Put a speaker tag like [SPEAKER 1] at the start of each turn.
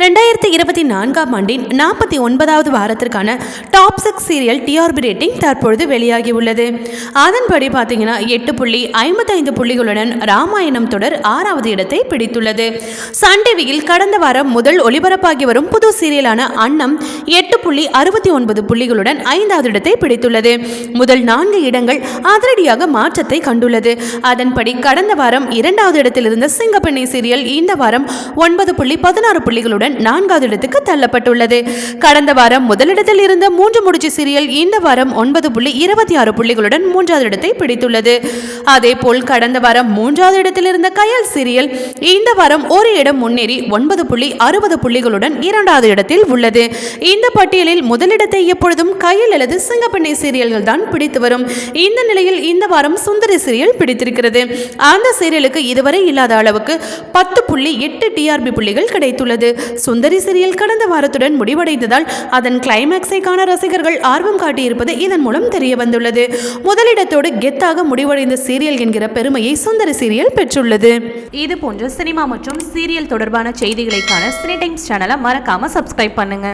[SPEAKER 1] ரெண்டாயிரத்தி இருபத்தி நான்காம் ஆண்டின் நாற்பத்தி ஒன்பதாவது வாரத்திற்கான top six serial TRP rating தற்பொழுது வெளியாகியுள்ளது. அதன்படி பார்த்தீங்கன்னா எட்டு புள்ளி ஐம்பத்தைந்து புள்ளிகளுடன் ராமாயணம் தொடர் ஆறாவது இடத்தை பிடித்துள்ளது. சன் டிவியில் கடந்த வாரம் முதல் ஒளிபரப்பாகி வரும் புது சீரியலான அன்னம் எட்டு புள்ளி அறுபத்தி ஒன்பது புள்ளிகளுடன் ஐந்தாவது இடத்தை பிடித்துள்ளது. முதல் நான்கு இடங்கள் அதிரடியாக மாற்றத்தை கண்டுள்ளது. அதன்படி கடந்த வாரம் இரண்டாவது இடத்தில் இருந்த சிங்கப்பெண்ணை சீரியல் இந்த வாரம் ஒன்பது புள்ளி பதினாறு புள்ளிகளுடன் நான்காவது இடத்துக்கு தள்ளப்பட்டுள்ளது. கடந்த வாரம் முதலிடத்தில் இருந்த மூன்று முடிச்சு சீரியல் இந்த வாரம் ஒன்பது புள்ளி இருபத்தி ஆறு புள்ளிகளுடன் மூன்றாவது இடத்தை பிடித்துள்ளது. அதேபோல் கடந்த வாரம் மூன்றாவது இடத்தில் இருந்த கயல் சீரியல் இந்த வாரம் ஒரு இடம் முன்னேறி ஒன்பது புள்ளி அறுபது புள்ளிகளுடன் இரண்டாவது இடத்தில் உள்ளது. இந்த பட்டியலில் முதலிடத்தை எப்பொழுதும் கயல் அல்லது சிங்கப்பெண்ணை சீரியல்கள் தான் பிடித்து வரும். இந்த நிலையில் இந்த வாரம் சுந்தரி சீரியல் பிடித்திருக்கிறது. அந்த சீரியலுக்கு இதுவரை இல்லாத அளவுக்கு பத்து புள்ளி எட்டு டிஆர்பி புள்ளிகள் கிடைத்துள்ளது. சுந்தரி சீரியல் கடந்த வாரத்துடன் முடிவடைந்ததால் அதன் கிளைமேக்ஸை காண ரசிகர்கள் ஆர்வம் காட்டியிருப்பது இதன் மூலம் தெரிய வந்துள்ளது. முதலிடத்தோடு கெத்தாக முடிவடைந்த சீரியல் என்கிற பெருமையை சுந்தரி சீரியல் பெற்றுள்ளது.
[SPEAKER 2] இது போன்ற சினிமா மற்றும் சீரியல் தொடர்பான செய்திகளை காண சினி டைம்ஸ் சேனலை மறக்காம சப்ஸ்கிரைப் பண்ணுங்க.